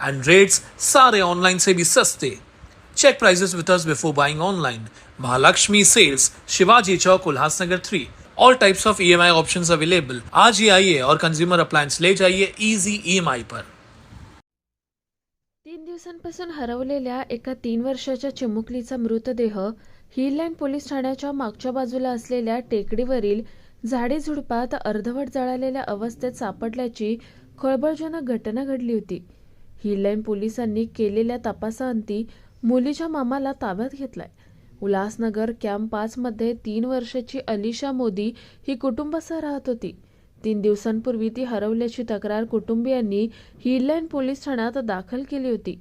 and rates sare online se bhi saste check prices with us before buying online. Mahalakshmi sales shivaji chowk ulhasnagar 3 all types of EMI options available आज ही आइए और consumer appliance ले जाइए easy EMI पर तीन दिवसांपासून हरवलेल्या एका तीन वर्षाच्या चिमुकलीचा मृतदेह हिलँड पोलीस ठाण्याच्या मागच्या बाजूला असलेल्या टेकडीवरील झाडी झुडपात अर्धवट जळालेल्या अवस्थेत सापडल्याची खळबळजनक घटना घडली होती. हिललँड पोलिसांनी केलेल्या तपासाअंती मुलीच्या मामाला ताब्यात घेतलाय. उल्हासनगर कॅम्प पाचमध्ये तीन वर्षाची अलिशा मोदी ही कुटुंबासह राहत होती. तीन दिवसांपूर्वी ती हरवल्याची तक्रार कुटुंबियांनी हिललाईन पोलीस ठाण्यात दाखल केली होती.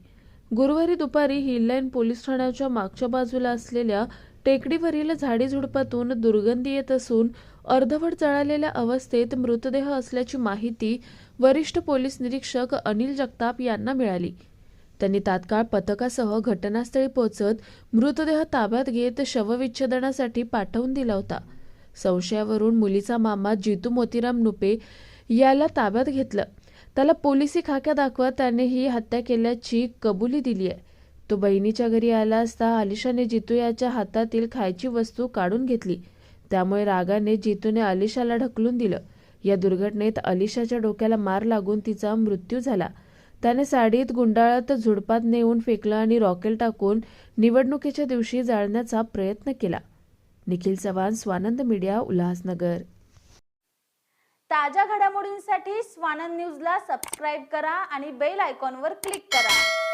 गुरुवारी दुपारी हिललाईन पोलीस ठाण्याच्या मागच्या बाजूला असलेल्या टेकडीवरील झाडीझुडपातून दुर्गंधी येत असून अर्धवट जळालेल्या अवस्थेत मृतदेह असल्याची माहिती वरिष्ठ पोलीस निरीक्षक अनिल जगताप यांना मिळाली. त्यांनी तात्काळ पथकासह घटनास्थळी पोहोचत मृतदेह ताब्यात घेत शवविच्छेदनासाठी पाठवून दिला होता. संशयावरून मुलीचा मामा जितू मोतीराम नुपे याला ताब्यात घेतलं. त्याला पोलिसी खाक्या दाखवत त्याने ही हत्या केल्याची कबुली दिली आहे तो बहिणीच्या घरी आला असता आलिशाने जितू याच्या हातातील खायची वस्तू काढून घेतली. त्यामुळे रागाने जितूने अलिशाला ढकलून दिलं. या दुर्घटनेत अलिशाच्या डोक्याला मार लागून तिचा मृत्यू झाला. त्याने साडीत गुंडाळत झुडपात नेऊन फेकलं आणि रॉकेल टाकून निवडणुकीच्या दिवशी जाळण्याचा प्रयत्न केला. निखिल चव्हाण स्वानंद मीडिया उल्हासनगर. ताज्या घडामोडींसाठी स्वानंद न्यूजला सबस्क्राईब करा आणि बेल आयकॉनवर क्लिक करा.